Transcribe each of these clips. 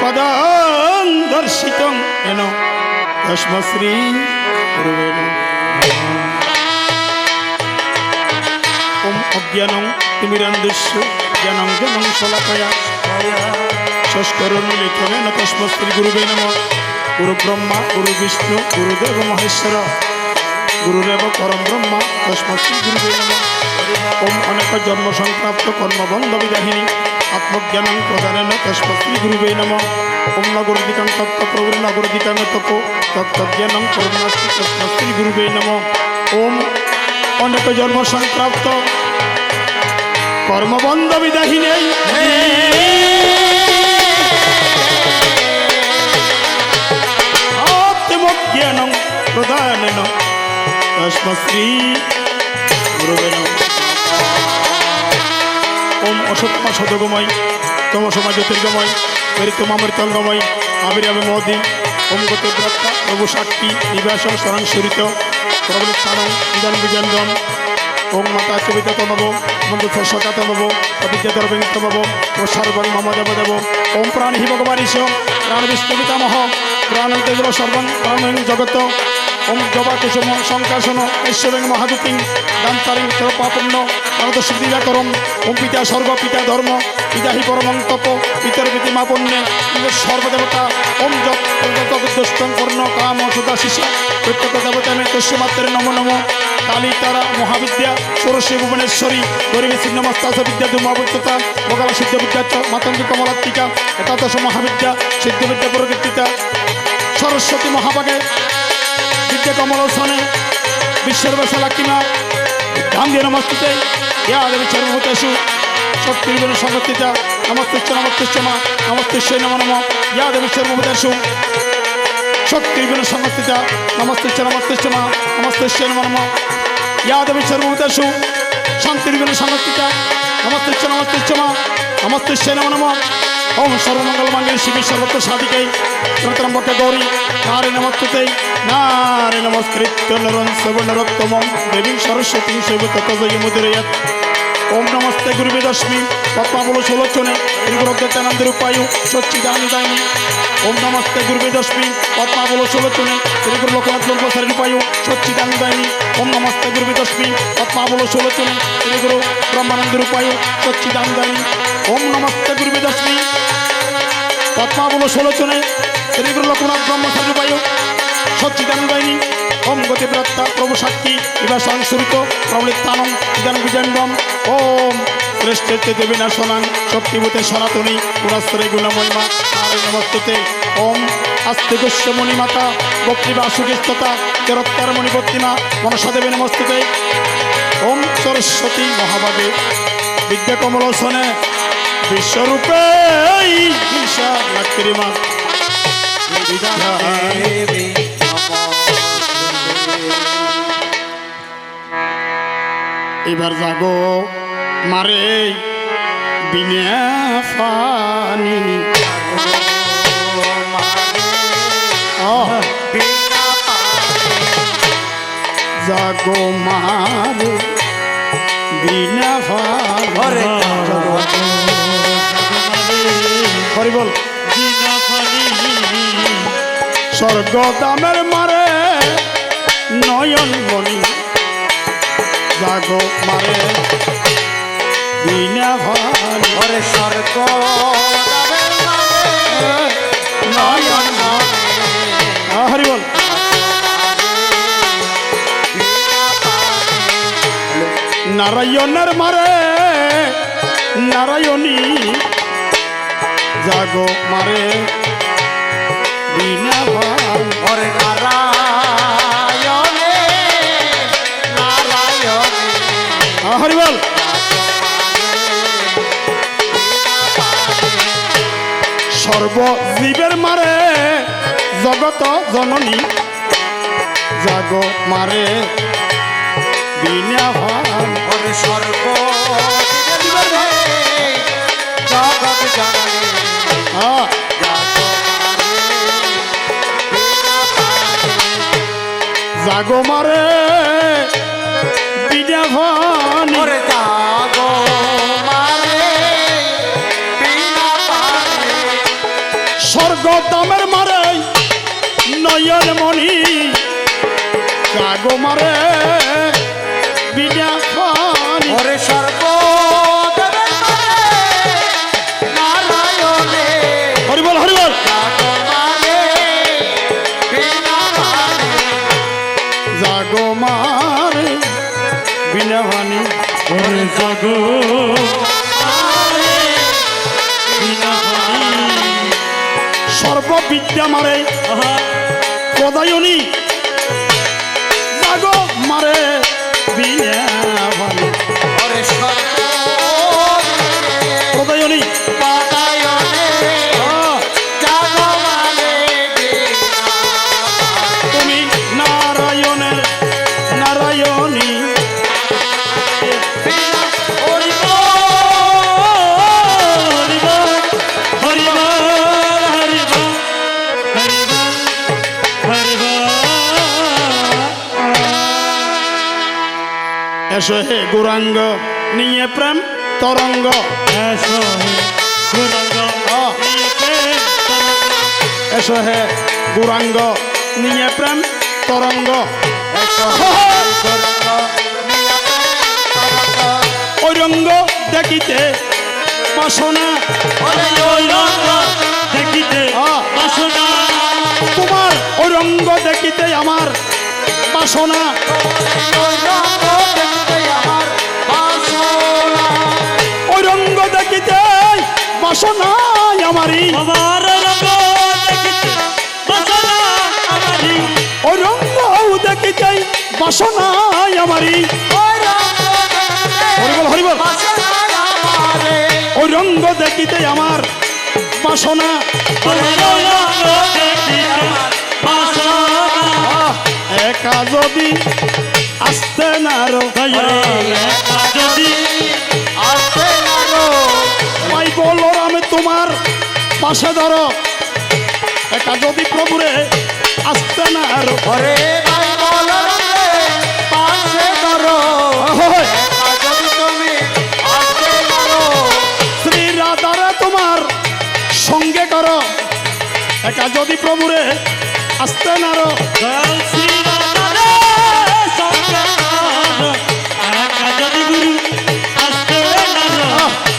পদং দর্শিতং N. তস্মশ্রী গুরুবে নমঃ। ওম অজ্ঞানং তিমিরন্দস্য জ্ঞানং জ্ঞানং শলাকয়া সংস্করণিলেখমেন তস্মশ্রী গুরুবে নম। গুরু ব্রহ্মা, গুরু বিষ্ণু গুরুদেব মহেশ্বর। গুরুদেব পরম ব্রহ্মা, তস্মশ্রী নম। ওম অনেক জন্ম সংপ্রাপ্ত কর্মবন্ধ বিদাহিনী আত্মজ্ঞানং প্রদানেন তস্মশ্রী গুরুবে নম। ওম নগরদিকাং তত্ত্ব প্রভুর নগরদিকাং তপ। তত্ত্বজ্ঞানং করুণাস্তি তস্মশ্রী গুরুবে নম। ওম অনেক জন্ম সংপ্রাপ্ত কর্মবন্ধ বিদাহিনী আত্মজ্ঞানং প্রদানেন। তস্মশ্রী গুরুবে নমঃ ওম অসৎমা সদগময়, তম সমাজ জ্যোতির্গময় মৃত্যু মামৃতঙ্গময় আবিরাবে মোদী ওম গতব্রত্তা প্রভু সাক্ষী নিবাসং স্মরণ সুরিত প্রবৃত্তানং ইদান বিজন্দম ওম মাতা কবিতা তমব মন্দুথ সকা তমব অবিদ্যাধর তমব ও সর্বং মম দেব দেব ওম প্রাণ হি ভগবান ঈশ প্রাণ বিষ্ণু পিতামহ প্রাণন্তেগুলো সর্বং প্রাণ জগত কুসুম সংকাশন ঐশ্বরিং মহাদুতিং দান্তারিং পাপন্ন অনত সিদ্ধিদা করম, ওম পিতা স্বর্গ, পিতা ধর্ম পিতা হি পরমং তপ, পিতর পিতি মাপন্যে নিজের সর্বদেবতা, ওম কাম সুদা শিশা প্রত্যেক দেবতা মে তস্য মাত্রে নম নম। কালী তারা মহাবিদ্যা ষোড়শী ভুবনেশ্বরী, গরিবী ছিন্নমস্তাস বিদ্যা দুমাবৃত্ততা বগালা সিদ্ধ বিদ্যা মাতঙ্গী কমলাত্মিকা, একাদশ মহাবিদ্যা সিদ্ধবিদ্যা প্রকৃতিতা সরস্বতী মহাভাগে বিদ্যা কমলোসনে বিশ্বর্বসা লাকিমা গান্ধী নমস্তে ইয়া দেবী চর্মভূতেষু শক্তির্গুণ সংগঠিতা নমস্তেশ্চ নমস্তেশ্চ মা নমস্তেশ্ব নম নম, ইয়া দেবী চর্মভূতেষু শক্তির্গুণ সংগঠিতা নমস্তেশ্চ নমস্তেশ্চ মা নমস্তেশ্ব নম নম, ইয়া দেবী চর্মভূতেষু শান্তির্গুণ সংগঠিতা নমস্তেশ্চ ওম সর্বমঙ্গল মঙ্গল শিবী সর্বত্র সাধিকাই ত্রম্বকে গৌরী, নারী নমস্তুতে, নারী নমস্কৃত্য নরং সবনরোত্তম দেবী সরস্বতী সেবতজয় মুদিরয়ত ওম নমস্তে গুরুবে দশমী, পদ্মাবল ষোলোচনে ত্রিগুরজ্ঞানন্দ রূপায়ু সচ্চিদানন্দায়নী ওম নমস্তে গুরুবে দশমী, পদ্মাবল ষোলোচনে ত্রিগুরু লোকনাথ লোকসারী রূপায়ু সচ্চিদানন্দায়নী ওম নমস্তে গুরুবে দশমী, পদ্মাবল ষোলোচনে ত্রিগুরু ব্রহ্মানন্দ রূপায়ু সচ্চিদানন্দায়নী ওম নমস্তে গুরুবে দশমী পদ্মাবল ষোলোচনে শ্রীগুরু লোকনাথ ব্রহ্মচারী বায়ু সচ্চিদানন্দায়নী ওম গতিব্রত্তা প্রভু সাক্ষী ইবা সংস্কৃত প্রবলিত্তানম ইদান বিজন্ডম ওম শ্রেষ্ঠ দেবী নাশনাং, শক্তিভূতে সনাতনী, পুরাস্তরে গুণমহিমা নারী নমস্তুতে ওম আস্তে গুস্য মণিমাতা বক্তৃবা সুগিস্ততা তেরত্তার মণিপত্তিমা মনসা দেবী নমস্তুতে। ওম সরস্বতী মহাভাগে। বিদ্যা কমলোসনে বিশ্বরূপে দেবী এবার যাগো মারে বিনা ফানি যাগো মারে বিনা ফানি হরি বল। স্বর্গ দামের মারে নয়ন মণি জাগো মারে। বিনা ঘরে স্বর্গ নয়ন হরি বল। নারায়ণের মারে, নারায়ণী জাগো মারে। বিনা ভানি ঘরে নারায়ণে নারায়ণে। হরি বল। সর্বজীবের মারে, জগত জননী, জাগ মারে। বিনা ঘরে স্বর্গ জগৎ জাগ মারে বিনা ভানি। জাগো মারে বিনা পারে স্বর্গ দামের মারে নয়ন জাগো মারে। সর্ববিদ্যা মারে। প্রদায়নী জাগো মারে। বিনা এসো হে গুরাঙ্গ নিয়ে প্রেম তরঙ্গ। এসো হে গুরাঙ্গ নিয়ে প্রেম তরঙ্গ। ওই রঙ্গ দেখিতে বাসনা আহ, তোমার ওই রঙ্গ দেখিতে আমার বাসনা। ওই রঙ্গ দেখিতে বাসনা আমারই। ওই রঙ্গ দেখিতে বাসনা আমারই। হরিবল হরিবল। ওই রঙ্গ দেখিতে আমার বাসনা। একা যদি আসতে না রো ভাই বলো আমি তোমার পাশে ধরো। একা যদি প্রভুরে আসতে না রো। ওরে ভাই বলো রে, পাশে ধরো। যদি আসতে শ্রী রাধারে তোমার সঙ্গে করো। একা যদি প্রভুরে আসতে না রো।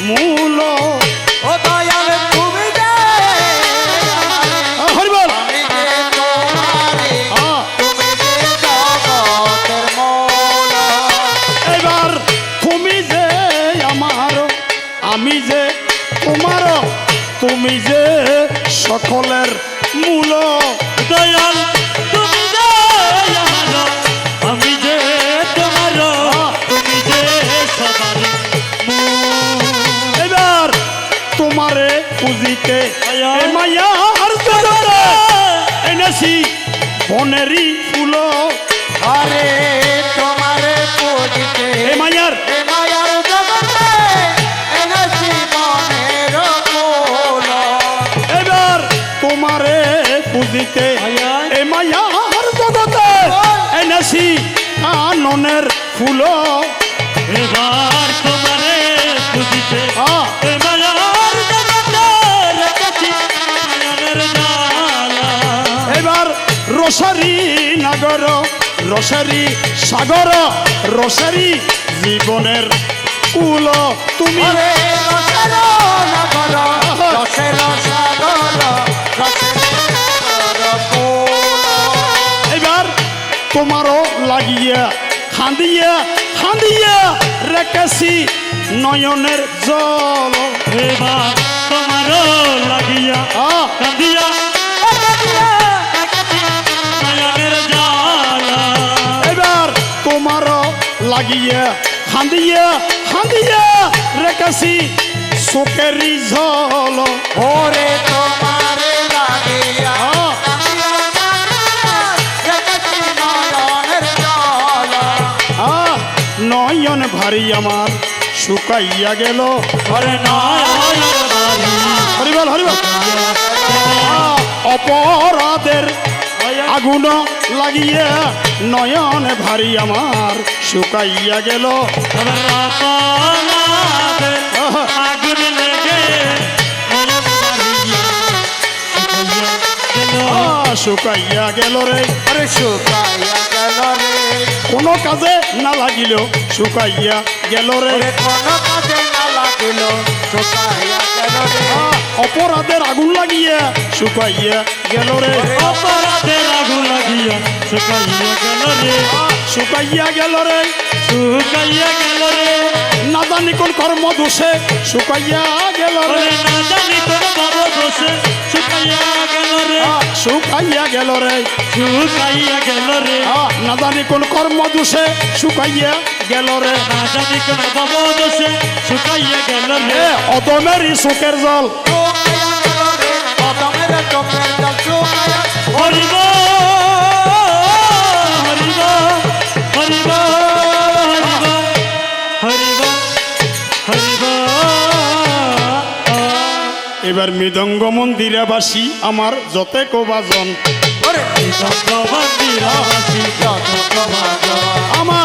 মূল। ও দয়াল তুমি যে আহ, হরি বল। আমি যে তোমারে আহ, তুমি যে জগতের মৌলা। এবার তুমি যে আমার আমি যে তোমার তুমি যে সকলের তোমারে পুজিতে এ মায়ার জগতে এনেছি বনেরই ফুল। আরে তোমারে পুজিতে এ মায়ার। এবার তোমারে পুজিতে এ মায়ার জগতে এনেছি ফুল। এবার রসারি নাগর রসারি সাগর রসারি জীবনের কুল। তুমি এবার তোমারও লাগিয়া খান্দিয়া খান্দিয়া রেখেছি নয়নের জল। এবার তোমারও লাগিয়া আহ, লাগিয়ে হাঁদিয়ে হাঁদিয়ে রেখেছি চোখেরই ঝল ওরে তোমারে লাগিয়া জল। আহ, নয়ন ভারী আমার শুকাইয়া গেল। বাড়ি হরিবল হরিবল। অপরাধের আগুন লাগিয়ে নয়ন ভারী আমার শুকাইয়া গেল। রতনাতে আগুন লেগে শুকাইয়া গেল। রে। আরে শুকাইয়া গেল রে। কোনো কাজে না লাগিল শুকাইয়া গেল রে। কোনো কাজে না গেল রে। অপরাধের আগুন লাগিয়ে শুকাইয়া গেল রে। অপরাধের আগুন লাগিয়া শুকাইয়া গেল রে। শুকাইয়া গেল রে। শুকাইয়া গেল রে। না জানি কোন কর্ম দোষে শুকাইয়া গেল রে। ওরে না জানি কোন বাবা দোষে শুকাইয়া গেল রে। শুকাইয়া গেল রে। শুকাইয়া গেল রে। আহ, না জানি কোন কর্ম দোষে শুকাইয়া গেল রে না জানি কোন বাবা দোষে শুকাইয়া গেল রে। এ অদমেরই জল। শুকাইয়া গেল রে কদমের চোখের জল। শুকাইয়া হরিব হরিব হরিব হরিব হরিব হরিব এবার মৃদঙ্গ মন্দিরে বাসি আমার যতে কোবাজন। মন্দিরাবাসী যত আমার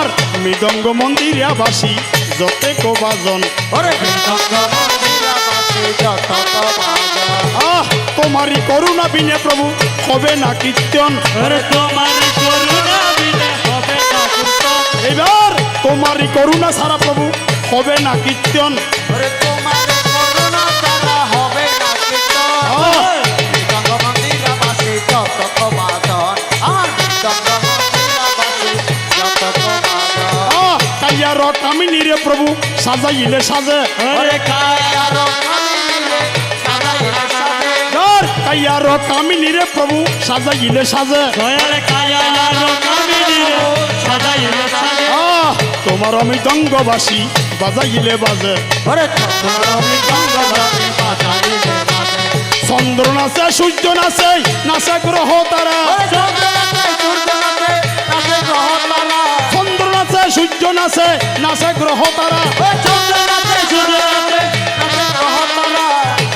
মৃদঙ্গ যতে কোবাজন। মন্দিরাবাসী যত তোমার আহ তোমারই করুণা বিনে প্রভু হবে না কীর্তন। এবার তোমারই করুণা সারা প্রভু হবে না কীর্তন। হবে না কীর্তন। আহ, কাইয়ার কামিনী রে প্রভু সাজাইলে সাজে। কায়ার কামিনী রে প্রভু সাজাইলে সাজে। কায়ার তোমার বিন্দঙ্গ মন্দির বাজাইলে বাজে। চন্দ্র নাচে সূর্য নাচে নাচে গ্রহ তারা। চন্দ্র নাচে সূর্য নাচে নাচে গ্রহ তারা। সূর্য নাচে নাচে গ্রহ তারা। নাচে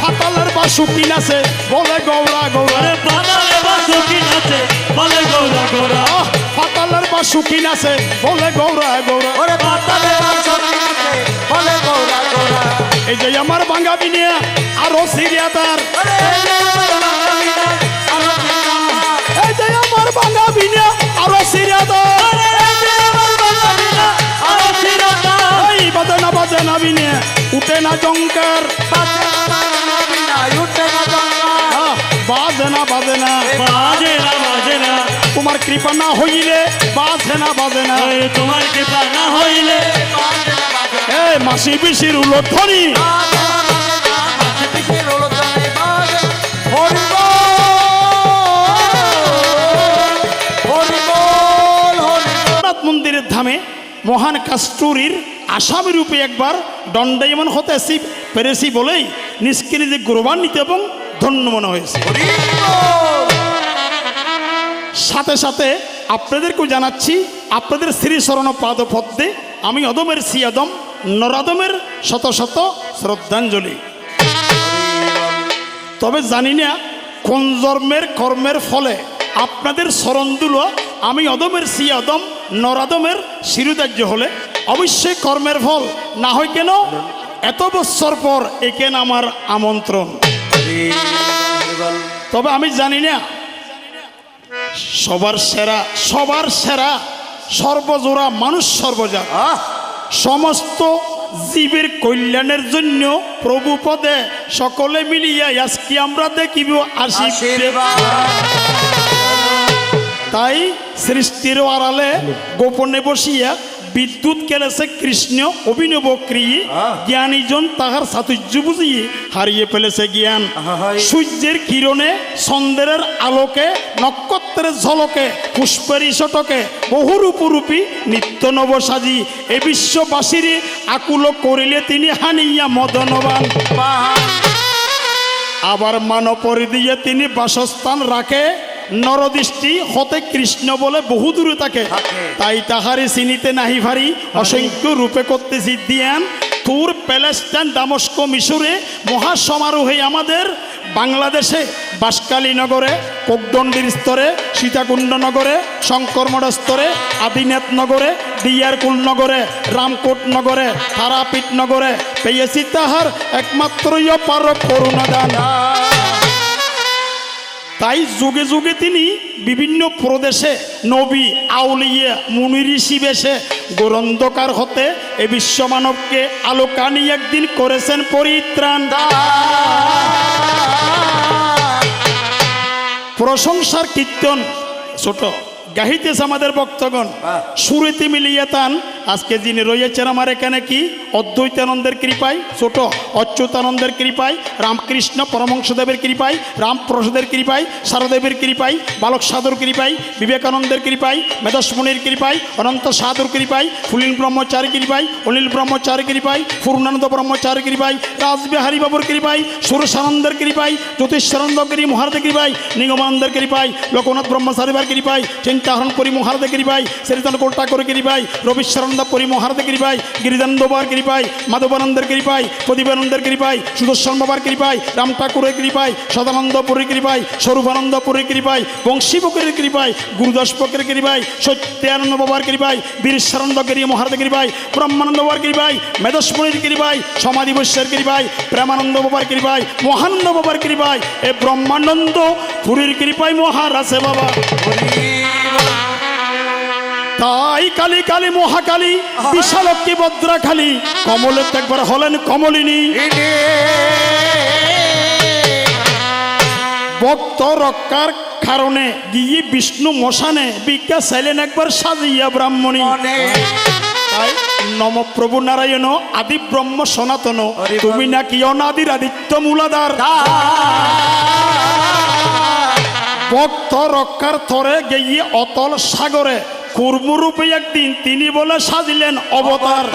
ফাতালের বা সুখী নাচে বলে গৌরা গৌরা ওরে বাদালে বাসুকি নাচে বলে গৌরা গৌরা আহ ফাতালের বা সুখী নাচে বলে গৌরা গৌরা ওরে পাতালে বাঁশরি নাচে বলে গৌরা গৌরা এই যে আমার বাঙ্গা বিনিয়া আরও সিরিয়া তার। এই যে আমার বাঙ্গা বিনিয়া আরও সিরিয়া তার। না বাজে না বিনিয়া উঠে না জঙ্কার না বিনা উঠে না জঙ্গা বাজে না বাজে না। বাজে না বাজে না। তোমার কৃপা না হইলে বাজে না বাজে না। তোমার কৃপা না হইলে এ মাসি পিসির উলধ্বনি বাজে না বাজে না। বাজে পিছিয়ে রোল জানে বাজে হরি বল হরি বল হরি বল জগন্নাথ মন্দিরের ধামে মহান কাস্তুরীর আসামি রূপে একবার দণ্ডায়মন হতে আসি, পেরেছি বলেই নিষ্কে নিজে গৌরবান্বিত এবং ধন্য মনে হয়েছে। সাথে সাথে আপনাদেরকেও জানাচ্ছি, আপনাদের শ্রী শরণ পাদ পদ্মে আমি অদমের সিয়াদম নরাদমের শত শত শ্রদ্ধাঞ্জলি। তবে জানি না কোন জন্মের কর্মের ফলে আপনাদের স্মরণদুলো আমি অদমের সিয়াদম নরাদমের শিরুদার্য হলে অবশ্যই কর্মের ফল। না হয় কেন? এত বছর পর একেন আমার আমন্ত্রণ। তবে আমি জানি না সবার সেরা সবার সেরা সর্বজোড়া মানুষ সর্বজা। সমস্ত জীবের কল্যাণের জন্য প্রভু পদে সকলে মিলিয়া আজকে আমরা দেখিব আসি আশীর্বাদ। তাই সৃষ্টির আড়ালে গোপনে বসিয়া বিদ্যুৎ কেলেছে কৃষ্ণ অভিনব ক্রিয়ে। জ্ঞানীজন তাহার চাতুর্য বুঝিয়ে হারিয়ে ফেলেছে জ্ঞান। সূর্যের কিরণে চন্দ্রের আলোকে নক্ষত্রের ঝলকে পুষ্পের ইসটকে বহুরূপরূপী নিত্য নব সাজি এ বিশ্ববাসীর আকুল করিলে তিনি হানিয়া মদনবান। আবার মানপর দিয়ে তিনি বাসস্থান রাখে। নরদৃষ্টি হতে কৃষ্ণ বলে বহু দূরে থাকে। তাই তাহারে চিনিতে নাহি ভারি। অসংখ্য রূপে করতেছি দিয়ান তুর প্যালেস্টাইন দামস্ক মিশরে মহাসমারোহে আমাদের বাংলাদেশে বাসকালী নগরে কোকদণ্ডির স্তরে সীতাকুণ্ড নগরে শঙ্করমঠ স্তরে আদিনাথ নগরে দিয়ারকুল নগরে রামকোট নগরে তারাপীঠ নগরে পেয়েছি তাহার একমাত্রই পার করুণাদান। তাই যুগে যুগে তিনি বিভিন্ন প্রদেশে নবী আউলিয়ে মুনি ঋষি বেশে গোরন্ধকার হতে এ বিশ্বমানবকে আলোকানি একদিন করেছেন পরিত্রাণ প্রশংসার কীর্তন ছোট গাহিতেছে আমাদের ভক্তগণ। সুরেতে মিলিয়ে তান আজকে যিনি রয়েছেন আমার এখানে কি? অদ্বৈতানন্দের কৃপায়, ছোট অচ্যুতানন্দের কৃপায়, রামকৃষ্ণ পরমংশদেবের কৃপায়, রামপ্রসাদের কৃপায় সারদেবের কৃপায়, বালক সাধুর কৃপায়, বিবেকানন্দের কৃপায় মেধস্মণির কৃপায়, অনন্ত সাধুর কৃপায়, ফুলিন ব্রহ্মচারী কৃপায়, অনিল ব্রহ্মচারী কৃপায়, পূর্ণানন্দ ব্রহ্মচারী কৃপায়, রাজবিহারী বাবুর কৃপায় সুরসানন্দের কৃপায় জ্যোতিষানন্দ গিরি মহারদের কৃপায়, নিগমানন্দের কৃপায়, লোকনাথ ব্রহ্মচারীবার কৃপায়, চিন্তাহরণ পরি মহারদের কৃপায় শ্রীতন কোলটাকর কৃপায় রবিশ্বরন্দ পরি মহারদের কৃপায় গিরিদানন্দবার কৃপায়, মাধবানন্দের কৃপায়, প্রদীপানন্দের কৃপায়, সুদর্শন বাবার কৃপায়, রাম ঠাকুরের কৃপায়, সদানন্দপুরের কৃপায়, স্বরূপানন্দপুরের কৃপায় বংশীবকের কৃপায় গুরুদাস পকের কৃপায় সত্যানন্দ বাবার কৃপায় বীরেশ্বরন্দ গিরি মহারদের কৃপায়, ব্রহ্মানন্দ বাবার কৃপায় মেধস্মণির কৃপায় সমাধি বৈশ্যের কৃপায়, প্রেমানন্দ বাবার কৃপায়, মহানন্দ বাবার কৃপায়, এ ব্রহ্মানন্দ পুরীর কৃপায় মহারাজে বাবা। তাই কালী কালী মহাকালী বিশালক্ষী ভদ্রাখালী কমলের তো একবার হলেন কমলিনী। ভক্ত রক্ষার কারণে গিয়ে বিষ্ণু মশানে বিজ্ঞা চাইলেন একবার সাজিয়া ব্রাহ্মণী। নম প্রভু নারায়ণ আদি ব্রহ্ম সনাতন তুমি নাকি অনাদির আদিত্য মূলাধার ভক্ত রক্ষার থরে গিয়ে অতল সাগরে কুর্মরূপে একদিন তিনি বলে সাজিলেন অবতার।